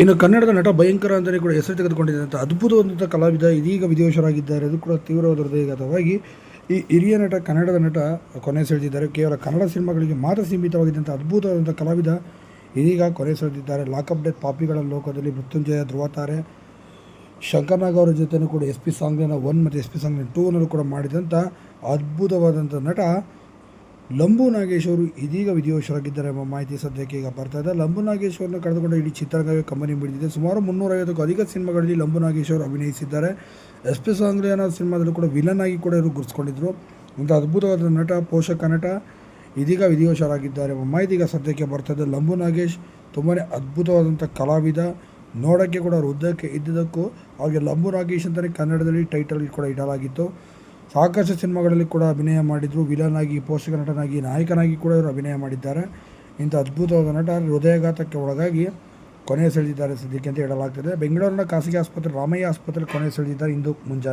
ಇನ್ನು ಕನ್ನಡದ ನಟ ಭಯಂಕರ ಅಂತಲೇ ಕೂಡ ಹೆಸರು ತೆಗೆದುಕೊಂಡಿದ್ದಂಥ ಅದ್ಭುತವಾದಂಥ ಕಲಾವಿದ ಇದೀಗ ವಿದೇಶರಾಗಿದ್ದಾರೆ ಅದು ಕೂಡ ತೀವ್ರವಾದ ಹೃದಯಘಾತವಾಗಿ ಈ ಹಿರಿಯ ನಟ, ಕನ್ನಡದ ನಟ ಕೊನೆ ಸೆಳೆದಿದ್ದಾರೆ. ಕೇವಲ ಕನ್ನಡ ಸಿನಿಮಾಗಳಿಗೆ ಮಾತ್ರ ಸೀಮಿತವಾಗಿದ್ದಂಥ ಅದ್ಭುತವಾದಂಥ ಕಲಾವಿದ ಇದೀಗ ಕೊನೆ ಸೆಳೆದಿದ್ದಾರೆ. ಲಾಕಪ್ ಡೆತ್ ಪಾಪಿಗಳ ಲೋಕದಲ್ಲಿ ಮೃತ್ಯುಂಜಯ ಧ್ರುವತಾರೆ. ಶಂಕರ್ನಾಗ್ ಅವರ ಜೊತೆನೂ ಕೂಡ ಎಸ್ ಪಿ ಸಾಂಗ್ನ ಒನ್ ಮತ್ತು ಎಸ್ ಪಿ ಸಾಂಗ್ನ ಟೂನಲ್ಲೂ ಕೂಡ ಮಾಡಿದಂಥ ಅದ್ಭುತವಾದಂಥ ನಟ. ಲಂಬು ನಾಗೇಶ್ ಅವರು ಇದೀಗ ವಿಧಿವಶರಾಗಿದ್ದಾರೆ ಎಂಬ ಮಾಹಿತಿ ಸದ್ಯಕ್ಕೆ ಈಗ ಬರ್ತಾ ಇದೆ. ಲಂಬು ನಾಗೇಶ್ ಅವರನ್ನು ಕಳೆದುಕೊಂಡು ಇಡೀ ಚಿತ್ರರಂಗವೇ ಕಂಬನಿ ಬಿಡಿದಿದೆ ಸುಮಾರು ಮುನ್ನೂರೈವತ್ತಕ್ಕೂ ಅಧಿಕ ಸಿನಿಮಾಗಳಲ್ಲಿ ಲಂಬು ನಾಗೇಶ್ ಅವರು ಅಭಿನಯಿಸಿದ್ದಾರೆ. ಎಸ್ ಪಿ ಸಾಂಗ್ಲಿ ಅನ್ನೋ ಸಿನಿಮಾದಲ್ಲೂ ಕೂಡ ವಿಲನ್ ಆಗಿ ಕೂಡ ಇವರು ಗುರುತಿಸ್ಕೊಂಡಿದ್ರು. ಒಂದು ಅದ್ಭುತವಾದ ನಟ, ಪೋಷಕ ನಟ ಇದೀಗ ವಿಧಿವಶರಾಗಿದ್ದಾರೆ ಎಂಬ ಮಾಹಿತಿ ಈಗ ಸದ್ಯಕ್ಕೆ ಬರ್ತದೆ ಲಂಬು ನಾಗೇಶ್ ತುಂಬಾ ಅದ್ಭುತವಾದಂಥ ಕಲಾವಿದ. ನೋಡೋಕ್ಕೆ ಕೂಡ ಅವರು ಉದ್ದಕ್ಕೆ ಇದ್ದುದಕ್ಕೂ ಅವ್ರಿಗೆ ಲಂಬು ನಾಗೇಶ್ ಅಂತಲೇ ಕನ್ನಡದಲ್ಲಿ ಟೈಟಲ್ ಕೂಡ ಇಡಲಾಗಿತ್ತು. ಸಾಕಷ್ಟು ಸಿನಿಮಾಗಳಲ್ಲಿ ಕೂಡ ಅಭಿನಯ ಮಾಡಿದರು. ವಿಲನ್ ಆಗಿ ಪೋಷಕ ನಟನಾಗಿ, ನಾಯಕನಾಗಿ ಕೂಡ ಇವರು ಅಭಿನಯ ಮಾಡಿದ್ದಾರೆ. ಇಂಥ ಅದ್ಭುತವಾದ ನಟ ಹೃದಯಘಾತಕ್ಕೆ ಒಳಗಾಗಿ ಕೊನೆ ಸೆಳೆದಿದ್ದಾರೆ ಸದ್ಯಕ್ಕೆ ಅಂತ ಹೇಳಲಾಗ್ತದೆ. ಬೆಂಗಳೂರಿನ ಖಾಸಗಿ ಆಸ್ಪತ್ರೆ, ರಾಮಯ್ಯ ಆಸ್ಪತ್ರೆ ಕೊನೆ ಸೆಳೆದಿದ್ದಾರೆ. ಇಂದು ಮುಂಜಾನೆ.